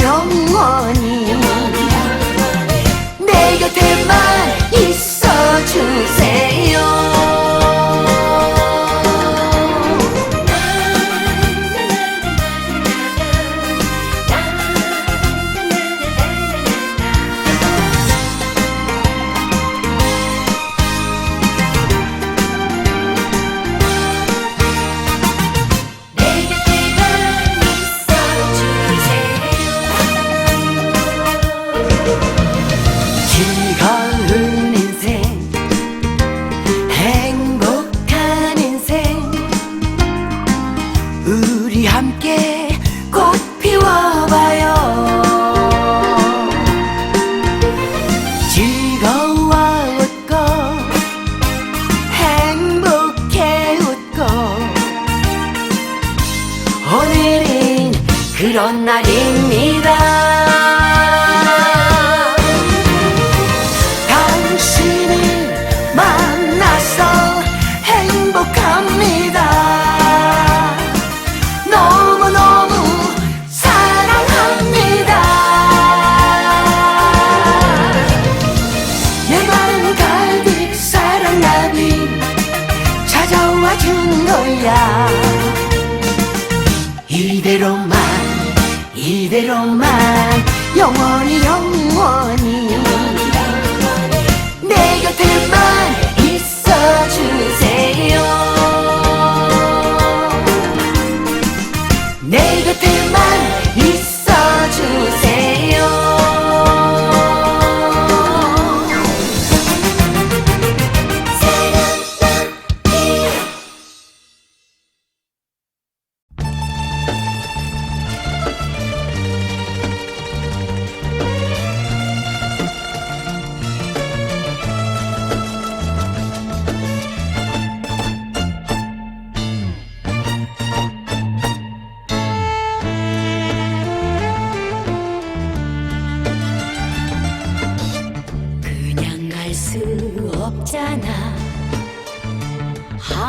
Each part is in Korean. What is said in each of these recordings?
Young. 우리 함께 꽃 피워봐요. 즐거워 웃고 행복해 웃고. 오늘은 그런 날입니다.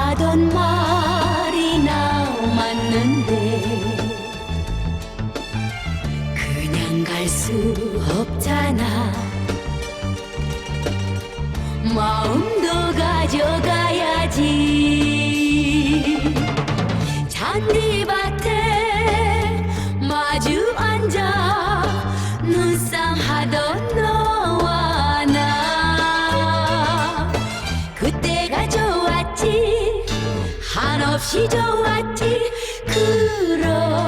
하던 말이 나맞는데 그냥 갈 수 없잖아. 마음도 가져가야지. 잔디밭에 시저와티 그런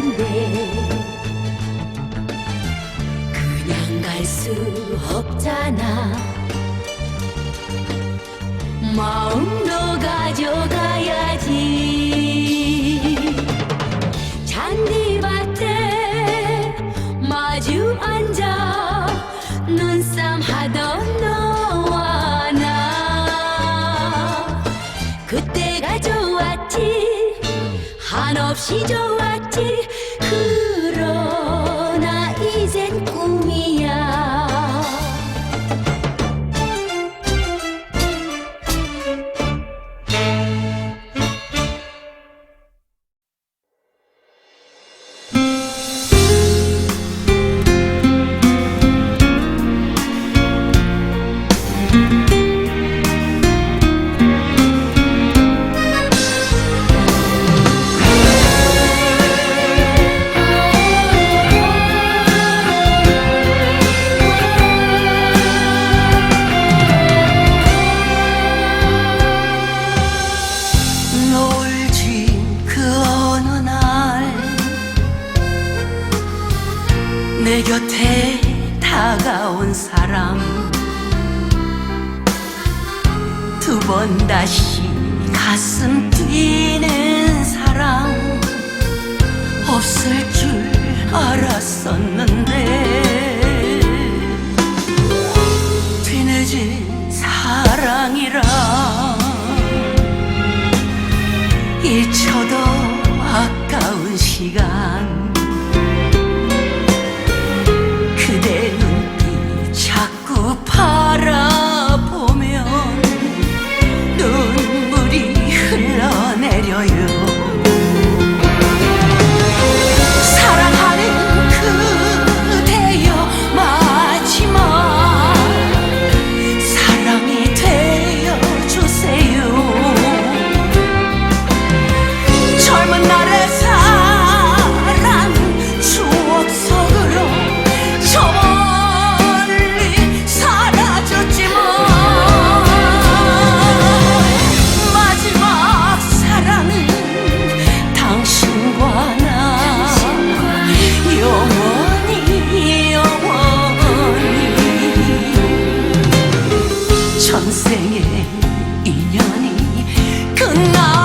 가는데 그냥 갈 수 없잖아. 마음도 가져가야지. 잔디밭에 마주 앉아 눈쌈하던 너 몹시 좋았지. 그런 두번 다시 가슴 뛰는 사랑 없을 줄 알았었는데 인생의 인연이 끝나